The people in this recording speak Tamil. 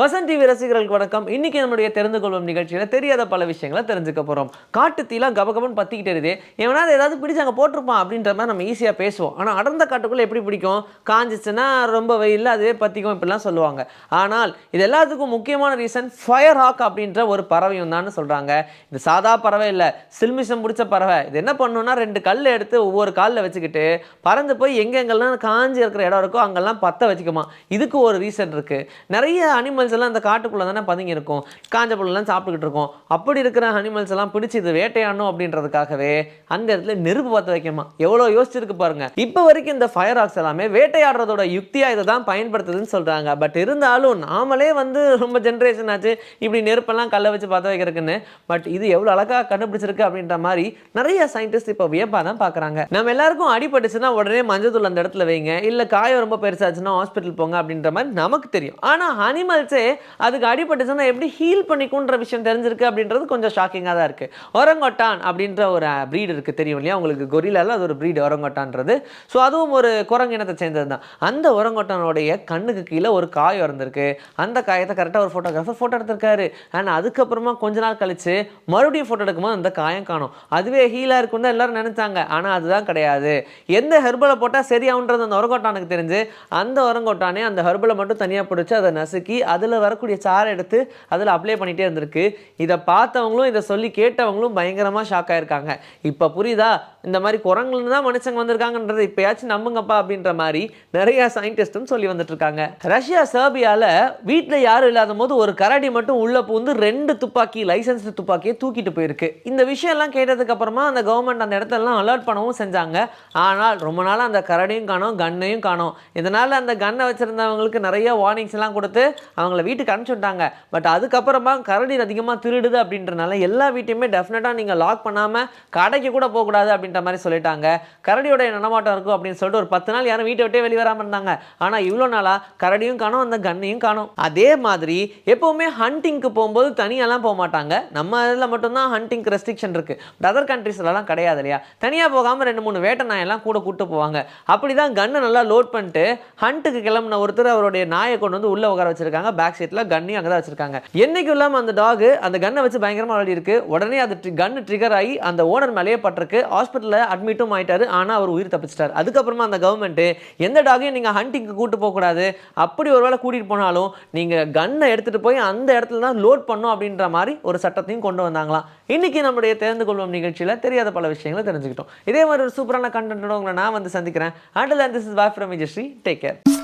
வசன் டிவி ரசிகர்களுக்கு வணக்கம். இன்னைக்கு நம்முடைய தெரிந்து கொள்வோம் நிகழ்ச்சியில் தெரியாத பல விஷயங்களை தெரிஞ்சுக்க போகிறோம் காட்டு தீலாம் கபகபன்னு பத்திக்கிட்டே இருக்குது. எவனாவது ஏதாவது பிடிச்சு அங்கே போட்டிருப்பான் அப்படின்ற மாதிரி நம்ம ஈஸியாக பேசுவோம். ஆனால் அடர்ந்த காட்டுக்குள்ளே எப்படி பிடிக்கும்? காஞ்சிச்சுன்னா ரொம்ப வெயில்ல அதுவே பற்றிக்கும் இப்படிலாம் சொல்லுவாங்க. ஆனால் இது எல்லாத்துக்கும் முக்கியமான ரீசன் ஃபயர் ஹாக் அப்படின்ற ஒரு பறவையும் தான் சொல்கிறாங்க இது சாதா பறவை இல்லை சில்மிஷம் பிடிச்ச பறவை. இது என்ன பண்ணுன்னா ரெண்டு கல் எடுத்து ஒவ்வொரு காலில் வச்சுக்கிட்டு பறந்து போய் எங்கெங்கெல்லாம் காஞ்சி இருக்கிற இடம் இருக்கோ அங்கெல்லாம் பற்ற வச்சுக்குமா. இதுக்கு ஒரு ரீசன் இருக்குது நிறைய அனிமல்ஸ் எல்லாம் இந்த காட்டுக்குள்ளே தானே பதுங்கி இருக்கும். காஞ்ச பொருள்லாம் சாப்பிட்டுக்கிட்டு இருக்கோம். அப்படி இருக்கிற அனிமல்ஸ் எல்லாம் பிடிச்சி இது வேட்டையாடணும் அப்படின்றதுக்காகவே அந்த இடத்துல நெருப்பு பார்த்து வைக்கமா எவ்வளோ யோசிச்சிருக்கு பாருங்க. இப்போ வரைக்கும் இந்த ஃபயர் ஆக்ஸ் எல்லாமே வேட்டையாடுறதோட யுக்தியா இதை தான் பயன்படுத்துதுன்னு சொல்றாங்க. பட் இருந்தாலும் நாமளே வந்து ரொம்ப ஜென்ரேஷன் ஆச்சு. இப்படி நெருப்பெல்லாம் கல்லை வச்சு பார்த்து வைக்கிறதுக்குன்னு. பட் இது எவ்வளோ அழகாக கண்டுபிடிச்சிருக்கு அப்படின்ற மாதிரி நிறைய சயின்டிஸ்ட் இப்போ வியப்பாக தான் பார்க்குறாங்க நம்ம எல்லாருக்கும் அடிபட்டுச்சுன்னா உடனே மஞ்சள் அந்த இடத்துல வைங்க. இல்லை காயம் ரொம்ப பெருசாச்சுன்னா ஹாஸ்பிட்டல் போங்க அப்படின்ற மாதிரி நமக்கு தெரியும். ஆனால் அனிமல்ஸே அதுக்கு அடிபட்டுச்சுன்னா எப்படி ஹீல் பண்ணிக்குன்ற விஷயம் தெரிஞ்சிருக்கு அப்படின்றது கொஞ்சம் ஷாக்கிங்காக தான் இருக்குது ஒரங்கொட்டான் அப்படின்ற ஒரு ப்ரீட் இருக்குது தெரியும் இல்லையா? உங்களுக்கு கொரிலால அது ஒரு ப்ரீடு ஒரங்கொட்டான்றது ஸோ அதுவும் ஒரு குரங்கு இனத்தை சேர்ந்தது தான் அந்த ஒரங்கொட்டானுடைய கண்ணுக்கு கீழே ஒரு காயம் இருந்திருக்கு அந்த காயத்தை கரெக்டாக ஒரு ஃபோட்டோகிராஃபர் ஃபோட்டோ எடுத்திருக்காரு. அண்ட் அதுக்கப்புறமா கொஞ்ச நாள் கழிச்சு மறுபடியும் ஃபோட்டோ எடுக்கும்போது அந்த காயம் காணும். அதுவே ஹீலாக இருக்கும் தான் எல்லாரும் நினச்சாங்க. ஆனால் அதுதான் கிடையாது. எந்த ஹெர்பலை போட்டால் சரியாகுன்றது அந்த ஒரங்கொட்டானுக்கு தெரிஞ்சு அந்த ஒரங்கொட்டானே அந்த ஹெர்பலை மட்டும் தனியாக பிடிச்சி அதை நசுக்கி அதில் வரக்கூடிய சாரை எடுத்து அதில் அப்ளை பண்ணிகிட்டே இருந்திருக்கு. இதை பார்த்தவங்களும் இதை சொல்லி கேட்டவங்களும் பயங்கரமாக ஷாக் ஆகிருக்காங்க இப்போ புரியுதா? இந்த மாதிரி குரங்குலேருந்து தான் மனுஷங்க வந்திருக்காங்கன்றது இப்போயாச்சும் நம்புங்கப்பா அப்படின்ற மாதிரி நிறையா சயின்டிஸ்ட்டும் சொல்லி வந்துட்டு இருக்காங்க ரஷ்யா சர்பியாவில் வீட்டில் யாரும் இல்லாத போது ஒரு கரடி மட்டும் உள்ளே பூந்து ரெண்டு துப்பாக்கி லைசன்ஸ் துப்பாக்கியை தூக்கிட்டு போயிருக்கு. இந்த விஷயம்லாம் கேட்டதுக்கப்புறமா அந்த கவர்மெண்ட் அந்த இடத்தெல்லாம் அலர்ட் பண்ணவும் செஞ்சாங்க. ஆனால் ரொம்ப நாள் அந்த கரடியும் காணோம் கன்னையும் காணோம். இதனால் அந்த கன்னை வச்சுருந்தவங்களுக்கு நிறைய வார்னிங்ஸ்லாம் கொடுத்து கொடுத்து அவங்கள வீட்டுக்கு அனுப்பிச்சு விட்டாங்க. பட் அதுக்கப்புறமா கரடி அதிகமாக திருடுது அப்படின்றனால எல்லா வீட்டையுமே டெஃபினட்டாக நீங்கள் லாக் பண்ணாமல் கடைக்கு கூட போகக்கூடாது அப்படின்ற மாதிரி சொல்லிட்டாங்க. கரடியோட நடமாட்டம் இருக்கும் அப்படின்னு சொல்லிட்டு ஒரு பத்து நாள் யாரும் வீட்டை விட்டே வெளியே வராமல் இருந்தாங்க. ஆனால் இவ்வளோ நாளாக கரடியும் காணும் அந்த கன்னையும் காணும். அதே மாதிரி எப்போவுமே ஹண்டிங்க்கு போகும்போது தனியாலாம் போக மாட்டாங்க. நம்ம இதில் மட்டும்தான் ஹண்டிங் ரெஸ்ட்ரிக்ஷன் இருக்குது பட் அதர் கண்ட்ரீஸ்லலாம் கிடையாது இல்லையா? தனியாக போகாமல் ரெண்டு மூணு வேட்டை நாயெல்லாம் கூட கூப்பிட்டு போவாங்க. அப்படி தான் கன்னை நல்லா லோட் பண்ணிட்டு ஹண்ட்டுக்கு கிளம்புன ஒருத்தர் அவருடைய நாயை கொண்டு வந்து உள்ளே உட்கார வச்சிருக்காங்க. பேக் சீட்டில் கன்னையும் அங்கே தான் வச்சிருக்காங்க. என்னைக்கும் இல்லாமல் அந்த டாக் அந்த கன்னை வச்சு பயங்கரமாக விளையாடி இருக்கு. உடனே அது கன்னு ட்ரிகர் ஆகி அந்த ஓனர் மேலேயே பட்டிருக்கு. ஹாஸ்பிட்டலில் அட்மிட்டும் ஆயிட்டாரு. ஆனால் அவர் உயிர் தப்பிச்சிட்டார். அதுக்கப்புறமா அந்த கவர்மெண்ட் எந்த டாகையும் நீங்கள் ஹண்டிங்க்கு கூட்டு போகக்கூடாது அப்படி ஒரு வேளை கூட்டிகிட்டு போனாலும் நீங்கள் கன்னை எடுத்துகிட்டு போய் அந்த இடத்துல தான் லோட் பண்ணும் அப்படின்ற மாதிரி ஒரு சட்டத்தையும் கொண்டு வந்தாங்களாம். இன்னைக்கு நம்முடைய தெரிந்து கொள்வோம் நிகழ்ச்சியில் தெரியாத பல விஷயங்களை தெரிஞ்சுக்கிட்டோம். இதே மாதிரி ஒரு சூப்பரான கண்டென்ட்டோட உங்களை நான் வந்து சந்திக்கிறேன். Until this is bye from Vijayasri take care